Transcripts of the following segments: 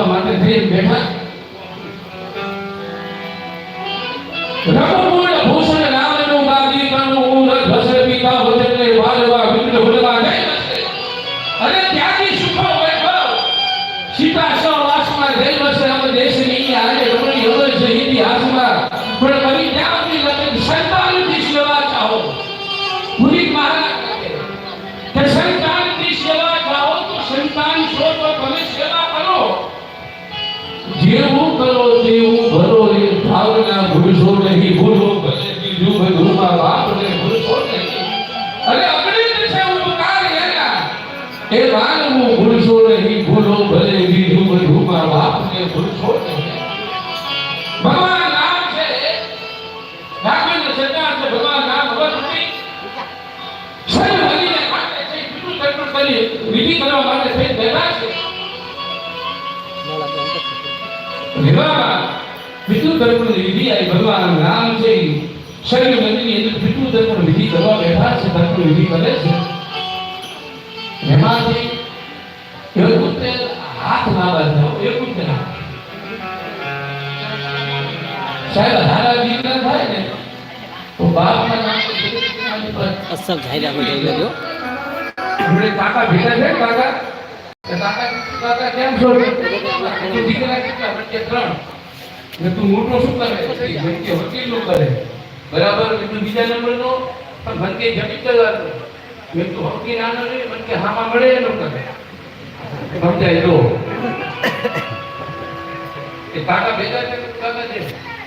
કરવા માટે થઈને બેઠા બેઠા છે કરે છે? એમાંથી એક પુત્રે હાથ ના બાંધો એક પુત્રે સાહેબ હારા દીકરા થાય ને તો બાપના નામ ઝાયરા માં જઈ લેજો આપણે કાકા ભેગા છે કાકા? કાકા કાકા કેમ છો? દીકરા કેટલા વચ્ચે ત્રણ? ને તું મોટો શું કરે? વચ્ચે વકીલનું કરે. બરાબર? બીજા નંબર નો પણ મન કે જમી ચલાતો મેં તો હકી નાનો રે, મન કે હામાં મળે એનો કરે. સમજાય તો. એ પાકા ભેગા છે કાકા છે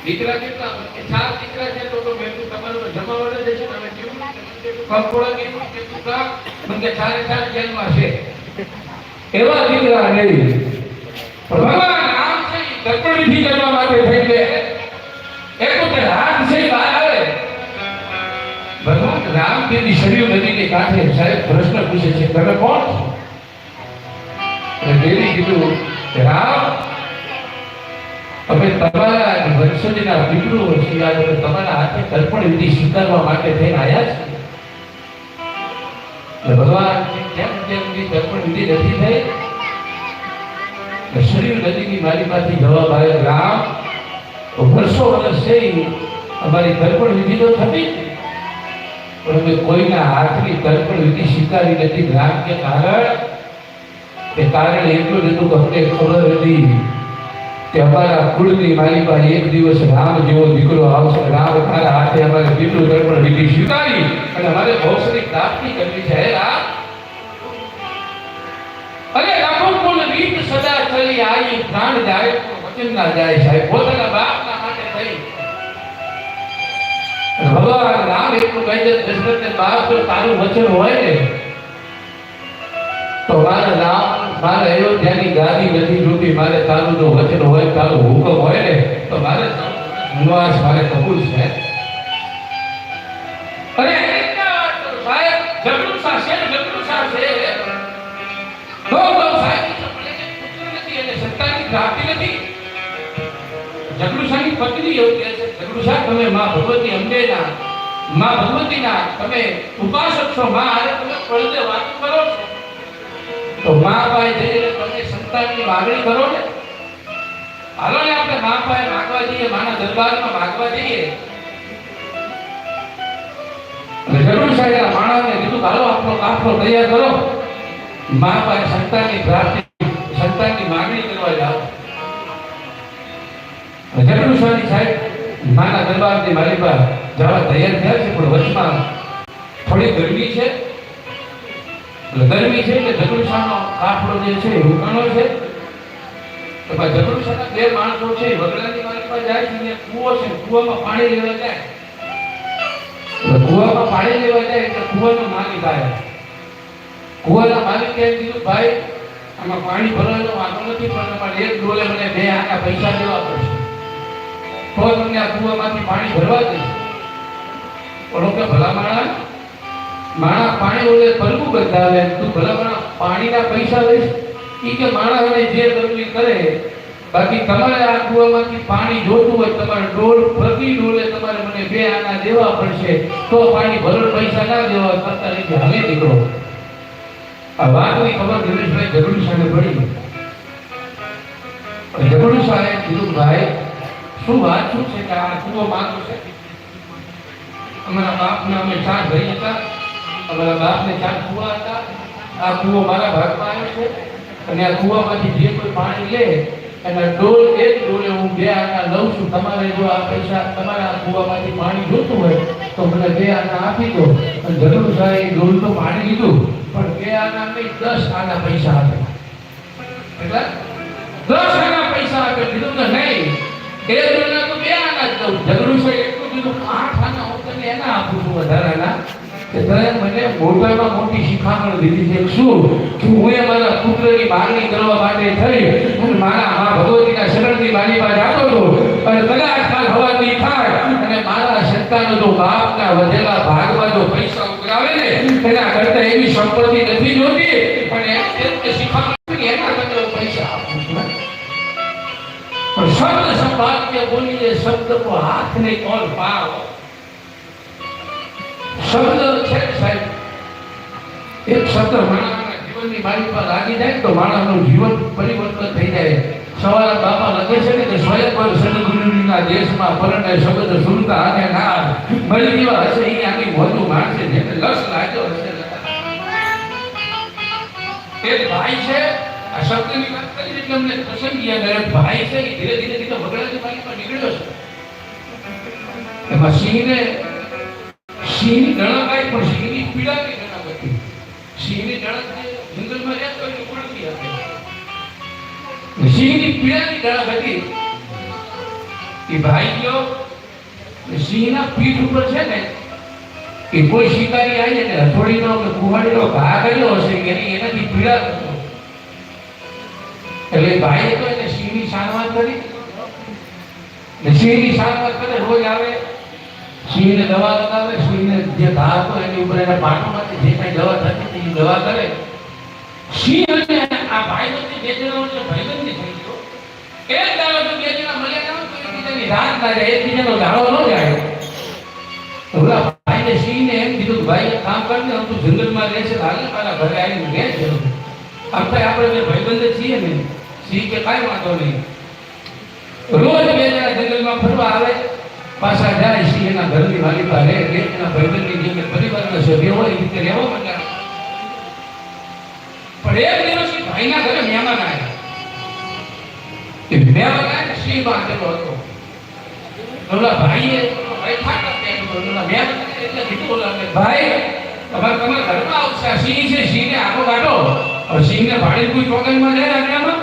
દીકરા કેટલા? કે ચાર દીકરા છે તો મેં તું તમારું જમાવડે છે તમે કેવું કંકોડા કે તું કા મન કે ચારે ચાર જેલમાં છે. એવા દીકરા નહીં ભગવાન આમ છે, ઈ તર્પણ વિધિ કરવા માટે થઈ ગયા. એ તો હાથ છે બહાર આવે ભગવાન રામ તેની શરીર નદીની કાંઠે સાહેબ પ્રશ્ન પૂછે છે, તમે કોણ દેવી કીધું, રામ. અમે તમારા વંશજના દીકરો સિવાય અમે તમારા હાથે તર્પણ વિધિ સ્વીકારવા માટે થઈને આવ્યા છે. ભગવાન કેમ કેમ તર્પણ વિધિ નથી થઈ. શરીર નદીની મારી પાસે જવાબ આવ્યો, રામ, વર્ષો વર્ષ છે અમારી તર્પણ વિધિ તો થતી અમે કોઈના હાથની તર્પણ વિધિ સ્વીકારી નથી. જ્ઞાન કે કારણ? કે કારણ એટલું જ હતું અમને ખબર હતી કે અમારા કુળની મારી પાસે એક દિવસ રામ જેવો દીકરો આવશે. રામ તારા હાથે અમારે પિતૃ તર્પણ વિધિ સ્વીકારી અને અમારે ભૌસની પ્રાપ્તિ કરવી છે. રામ? અરે રઘુકુલ રીત સદા ચલી. આવી પ્રાણ જાય વચન ના જાય સાહેબ. પોતાના બાપના રામ એટલું કહી દે દશરથને બાપ જો તારું વચન હોય ને, તો મારે રામ મારે અયોધ્યાની ગાદી નથી જોતી મારે તારું જો વચન હોય, તારું હુકમ હોય ને, તો મારે વનવાસ મારે કબૂલ છે. અરે એટલા વાત તો સાહેબ જગડુસા છે ને જગડુસા છે. તો તો સાહેબ પણ એને પુત્ર નથી એને સંતાનની પ્રાપ્તિ નથી. જગડુસાની પત્ની એવું કહે છે જગડુસા તમે માં ભગવતી અંબેના માં ભગવતીના તમે ઉપાસક છો માં આજે તમે પડદે વાત કરો છો. તો માં પાસે જઈને તમે સંતાનની માગણી કરો ને. હાલો ને આપણે માં પાસે માગવા જઈએ, માના દરબારમાં માગવા જઈએ. જરૂર સાહેબ માણસને કીધું, હાલો આપણો કાફલો તૈયાર કરો. માં પાસે સંતાનની પ્રાપ્તિ, સંતાનની માગણી કરવા જાઓ. જરૂર સાહેબ, માના દરબારની મારી પાસે જવા તૈયાર થયા છે, પણ વચમાં થોડી ગરમી છે. ગરમી છે કે જગડુશાનો કાફલો જે છે રોકાણો છે. બે માણસો છે વગડાની પાસે જાય છે કૂવામાં પાણી લેવા એટલે પાણી લેવા જાય એટલે કૂવાનો માલિક આવે. કુવાના માલિક એમ કીધું, ભાઈ, આમાં પાણી ભરવાનો વાંધો નથી, પણ તમારે એક ડોલે મને બે આના પૈસા દેવા પડશે. તો તમને આ કુવામાંથી પાણી ભરવા દઈશ. પણ ભલા માણા માણા પાણી ઓલે પરબુ બતાવે તું ભલા માણા પાણીના પૈસા લઈશ. ઈ કે માણા હવે જે કરવું કરે, બાકી તમારે આ કુવામાંથી પાણી જોતું હોય, તમારે ડોલ પ્રતિ ડોલે તમારે મને બે આના દેવા પડશે, તો પાણી ભરણ પૈસા ના દેવા કરતા રીતે હવે નીકળો આ વાતની ખબર દિનેશભાઈ જરૂરી સામે પડી. જરૂરી સાહેબ કીધું, ભાઈ, શું વાત શું છે કે આ કુવો માંગો છે? અમારા બાપના અમે ચાર ભાઈ હતા. અમારા બાપને ચાર કૂવા હતા. આ કુવો મારા ભાગમાં આવ્યો છે અને આ કુવામાંથી જે કોઈ પાણી લે એના ડોલ એક ડોલે હું બે આના લઉં છું. તમારે જો આ પૈસા તમારા કૂવામાંથી પાણી જોતું હોય તો મને બે આના આપી દો. અને જરૂર સાહેબ ડોલ તો પાણી લીધું પણ બે આના નહીં, દસ આના પૈસા આપે. એટલે? દસ આના પૈસા આપે. કીધું તો નહીં. બે ડોલના તો બે આના જ દઉં. તને એના તને મારા પુત્રની માંગણી કરવા માટે થઈ અને મારા મા ભગવતીના કદાચ કાલ હવાથી થાય અને મારા સંતાનો જો બાપના વધેલા ભાગમાં જો પૈસા ઉઘરાવે ને. એના કરતા એવી સંપત્તિ નથી જોતી. પણ એમ શિખામણ એના શબ્દ સંભાળ્ય બોલીએ શબ્દ કો હાથ ને કોણ પાવ? શબ્દ છે સાહેબ. એક શબ્દ માણસના જીવનની મારી પર લાગી જાય તો માણસનું જીવન પરિવર્તન થઈ જાય. સવારે બાપા લખે છે કે સ્વયંભર સદગુરુના દેશમાં પરણે શબ્દ સુનતા અને ના મળી ગયો હશે એ આની મોજું માણસે જેને લક્ષ લાગ્યો હશે. એક ભાઈ છે આ શબ્દની વાત કરી એટલે અમને પસંદ યાદ આવ્યો. ભાઈ છે એ ભાઈ ગયો. સિંહના પીઠ ઉપર છે ને, એ કોઈ શિકારી આવી ને હથોડીનો કે કુહાડીનો ભાગ કર્યો હશે કે એની એનાથી પીડા એટલે ભાઈ તો એને સિંહની સારવાર કરી. ને સિંહની સારવાર કરે, રોજ આવે સિંહને દવા લગાવે સિંહને જે ઘા હતો એની ઉપર એના પાટોમાંથી જે કઈ દવા થતી હતી દવા કરે. સિંહ અને આ ભાઈ વચ્ચે બે જણા વચ્ચે ભાઈબંધી થઈ ગયો એક દાડો તો બે જણા મળ્યા ના તો એકબીજાની રાત ના જાય એકબીજાનો દાડો ન જાય ઓલા ભાઈને સિંહને એમ કીધું ભાઈ કામ કરીને હું તું જંગલમાં રહે છે હાલ મારા ઘરે આવીને રહે છે. આપણે આપણે ભાઈબંધ છીએ ને સિંહ કે કાંઈ વાંધો નહીં. રોજ બે જણા જંગલમાં ફરવા આવે, પાછા જાય સિંહ એના ઘરની વાલી પાસે એના ભાઈબંધની જેમ પરિવારના સભ્ય હોય, એ રીતે રહેવા માંડ્યા પણ એક દિવસ ભાઈના ઘરે મહેમાન આવ્યા એ મહેમાન આવ્યા સિંહ બાંધેલો હતો. ઓલા ભાઈ ઠાકર બેઠો ઓલા મહેમાન એટલે કીધું ભાઈ, તમારે તમારા ઘરમાં આવશે સિંહ છે, સિંહને આખો કાઢો. સિંહ સિંહને ભાડે કોઈ ચોકનમાં જાય આગળમાં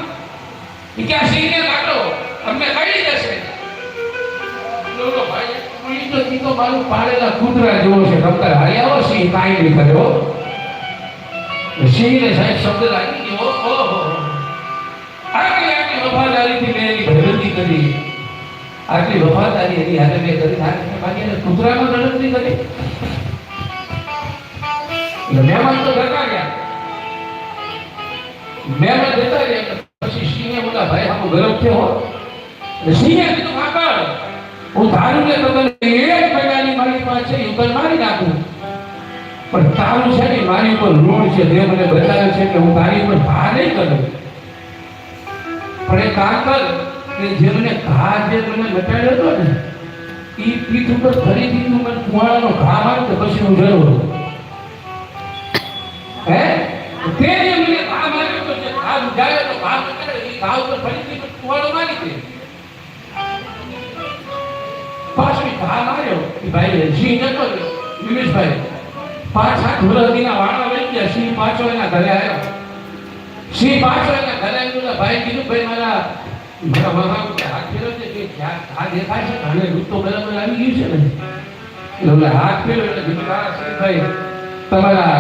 એ કે આ સિંહને કાઢો અમને કાઢી જશે ઓલો ભાઈ પણ ઈ તો ઈ તો મારું પાળેલા કૂતરા જેવો છે રમતા હારી આવો સિંહ કાંઈ નહીં કર્યો સિંહને સાહેબ શબ્દ લાગી ગયો ઓહો આટલી આટલી વફાદારીથી મેં એની ભરતી કરી આટલી વફાદારી એની હારે મેં કરી આ બાકી એને કૂતરામાં ગણતરી કરી એટલે મહેમાન તો જતા ગયા મહેમાન જતા ગયા એટલે પછી સિંહે બોલા, ભાઈ, આમ ગરમ થયો એટલે સિંહે કીધું કાકા હું ધારું કે તમને એક પ્રકારની મારી પાસે યુગલ મારી નાખું. પણ તારું છે ને, મારી ઉપર ઋણ છે, તે મને બતાવે છે કે હું તારી ઉપર ભા નહીં કરું. પણ એ કામ કર કે જે મને ઘા જે મને મટાડ્યો હતો ને એ પીઠ ઉપર ફરીથી તું મને કુવાડાનો ઘા તો પછી હું જરૂર હે મટાડ્યો એ ઘા ઉપર ફરીથી કુવાડો મારી દે પાછો એ ઘા માર્યો કે ભાઈ સિંહ નતો રહ્યો નિમેશભાઈ પાંચ સાત વર્ષના વાળા વળી ગયા, સિંહ પાછો એના ઘરે આવ્યો. સિંહ પાછો એના ઘરે આવ્યો ભાઈ કીધું, ભાઈ, મારા મારા હાથ ફેરવજે, કે ક્યાં આ દેખાય છે આને રૂપ આવી ગયું છે ને. એટલે હાથ ફેરવ્યો એટલે કીધું ભાઈ તમારા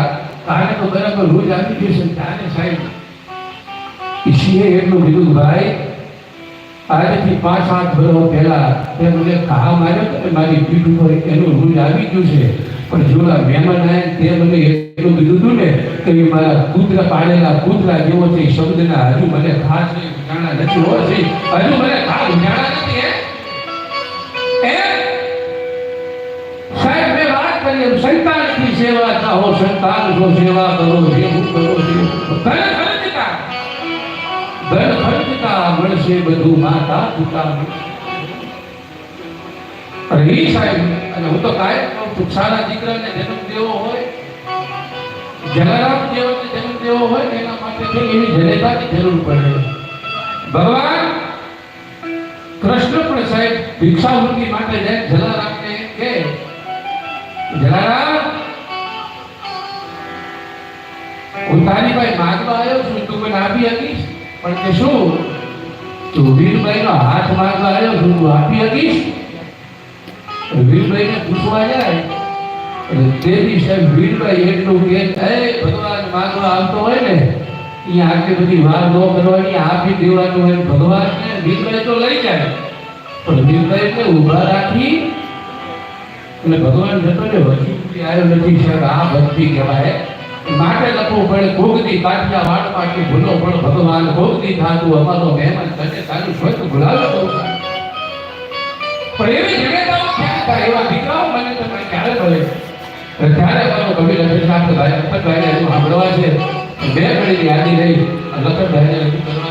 કાને તો બરાબર રોજ આવી ગયું છે ત્યાંને સાહેબ. ઈશ્વરે એટલું કીધું ભાઈ, આજથી પાંચ આઠ વર્ષો પહેલા તે મને ઘા માર્યો તો મારી પીઠ ઉપર એનું રૂજ આવી ગયું છે. પણ જોલા મહેમાન આવ્યા તે મને એટલું કીધું હતું ને કે મારા કૂતરા પાડેલા કૂતરા જેવો છે શબ્દના હજુ મને ખાસ જાણા નથી હોય છે. હજુ મને ખાસ જાણા નથી, હે? સાહેબ, મેં વાત કરી સંતાનની સેવા ચાહો સંતાન સેવા કરો જેવું કરો જેવું ધન મળશે બધું માતા પિતા અરે સાહેબ અને હું તો કાયમ કહું છું, સારા દીકરાને જન્મ હોય જલારામ જેવાને જન્મ દેવો હોય એના માટે કંઈ એવી જનેતાની જરૂર પડે. ભગવાન કૃષ્ણ પણ સાહેબ ભિક્ષાવૃત્તિ માટે જાય જલારામને કે જલારામ હું તારી પાસે માંગવા આવ્યો છું તું મને આપી શકીશ? પણ કે શું? તું વીરભાઈ નો હાથ માંગવા આવ્યો, હું તું આપી શકીશ? વીરભાઈ ને પૂછવા જાય એટલે તેની સાહેબ, વીરભાઈ એટલું કે એ ભગવાન માગવા આવતો હોય ને અહીંયા આટલી બધી વાત ન કરવાની આપી દેવાનું હોય ભગવાન ને વીરભાઈ તો લઈ જાય. પણ વીરભાઈ ને ઊભા રાખી, અને ભગવાન જતો ને વચ્ચે આવ્યો નથી સાહેબ, આ ભક્તિ કહેવાય. માટે લખવું પડે ભોગતી પાછા વાડ પાટી ભૂલો પણ ભગવાન ભોગતી થાતું અમારો મહેમાન તને તારું સ્વચ્છ ભૂલાવો. પણ એવી જગ્યાઓ ક્યાં થાય, એવા દીકરાઓ મને તમે ક્યારે મળે ત્યારે અમારો કવિ લખી સાહેબ ભાઈ લખનભાઈને એનું સાંભળવા છે. બે ઘડીની યાદી રહી લખનભાઈને લખી કરવા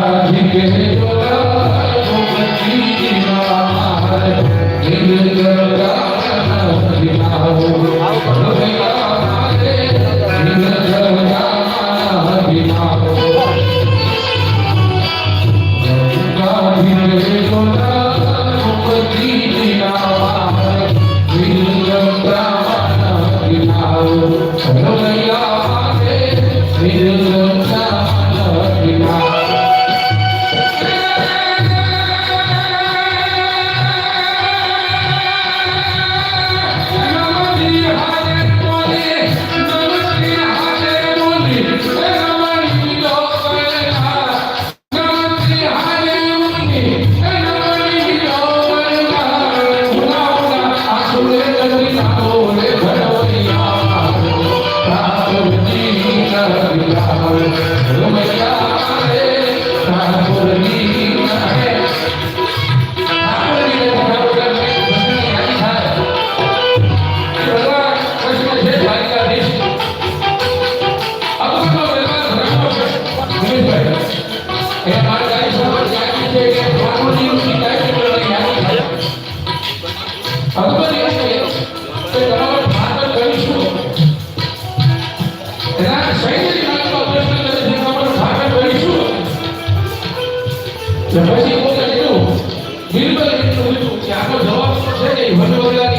Thank you. તો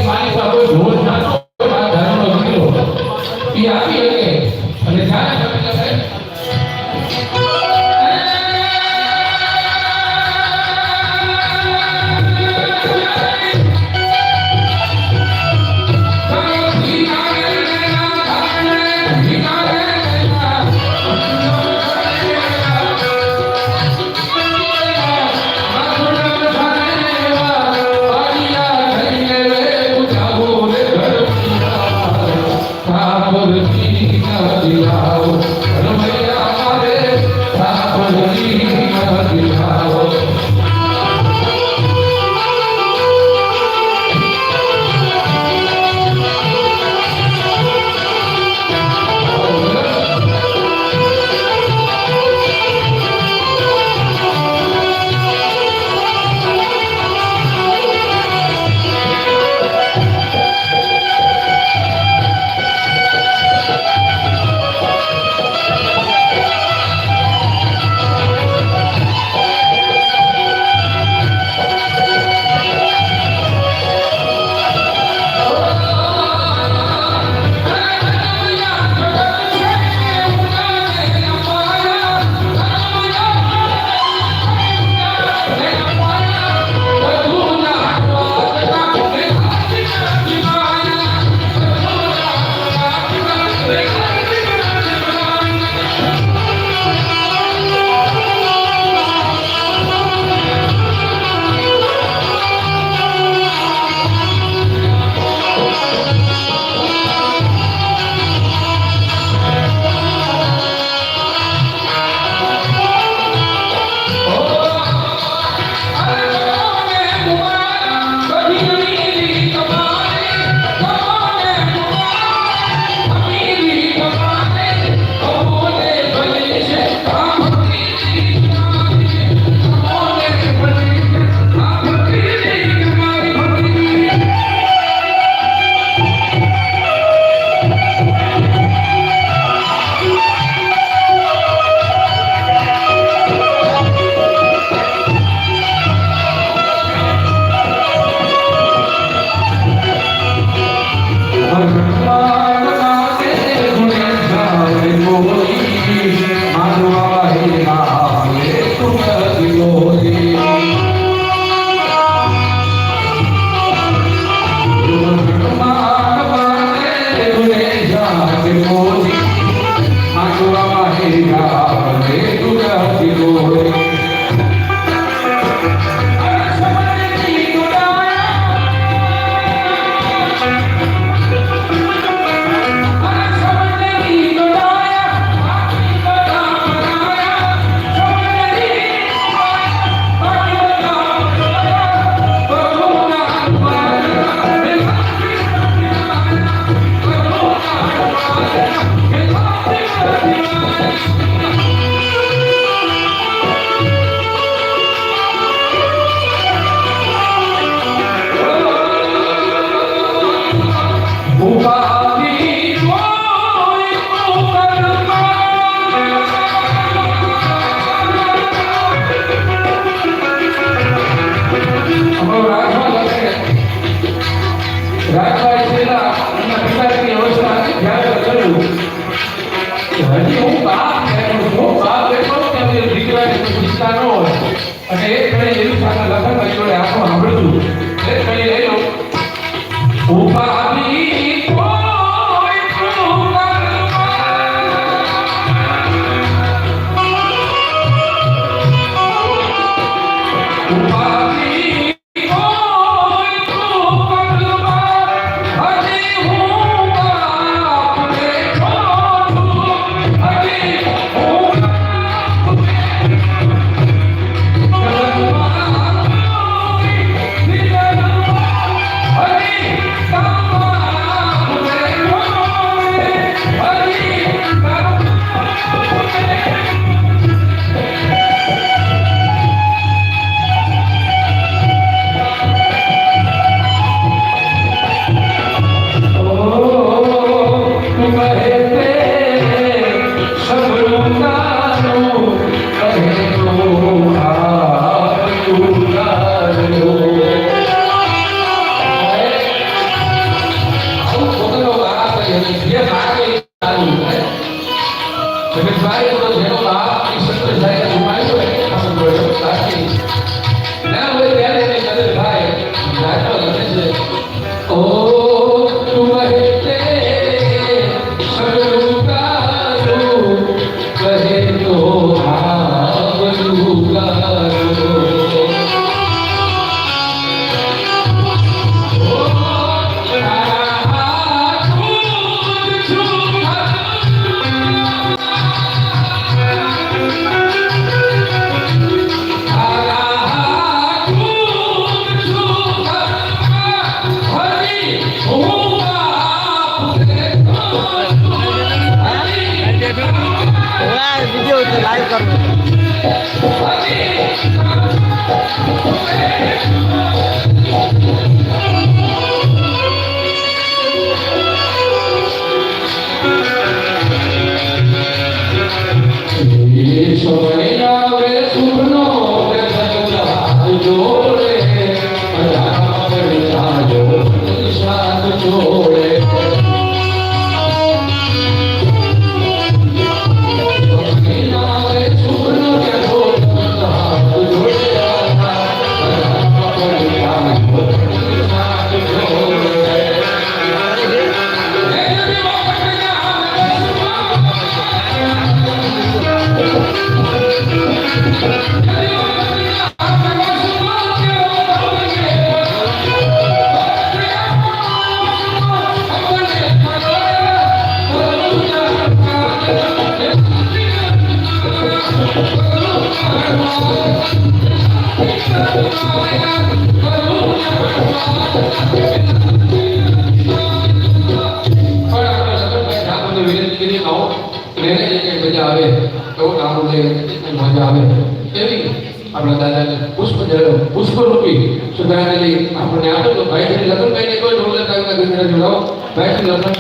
చూడాలి అప్పుడు జ్ఞాపకం బయట లగ్నం పైన ఎక్కువ రోజుల దాకా చూడడం బయట లగ్నం